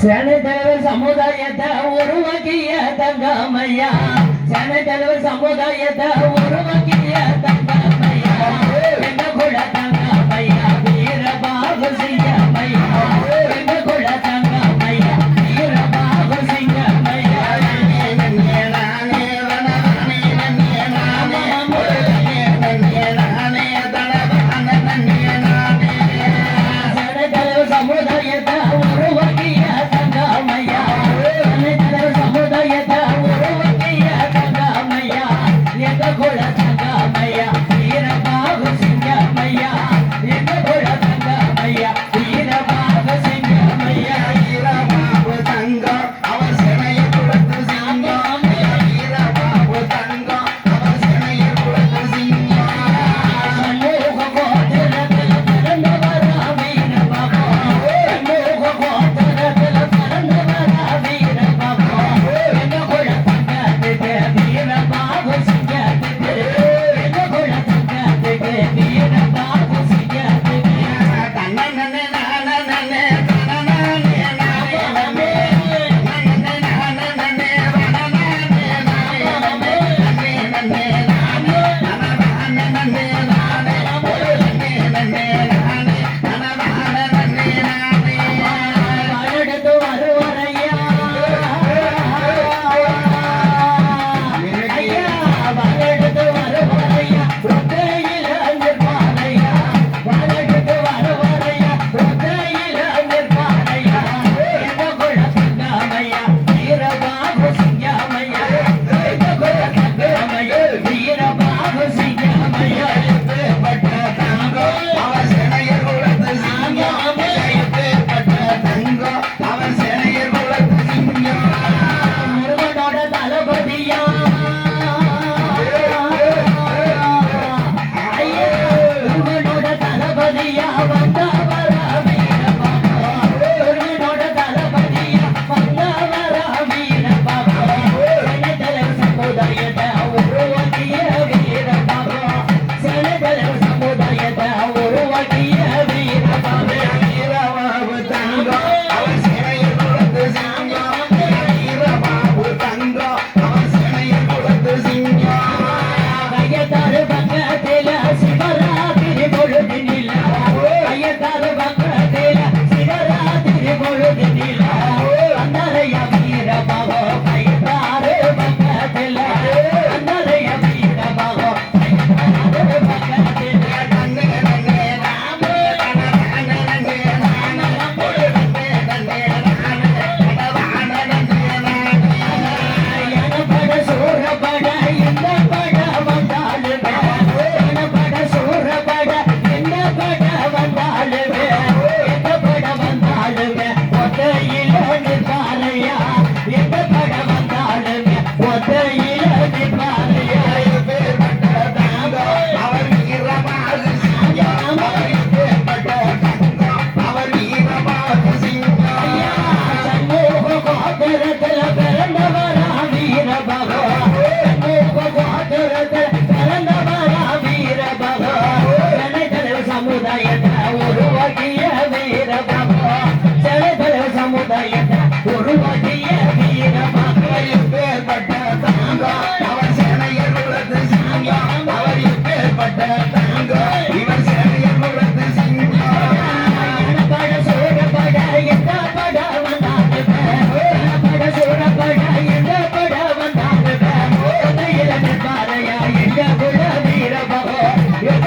சேனை தலைவர் சமுதாயத்தை உருவாக்கிய தங்கமையா சேனை தலைவர் சமுதாயத்தை உருவாக்கிய தங்க காட்டில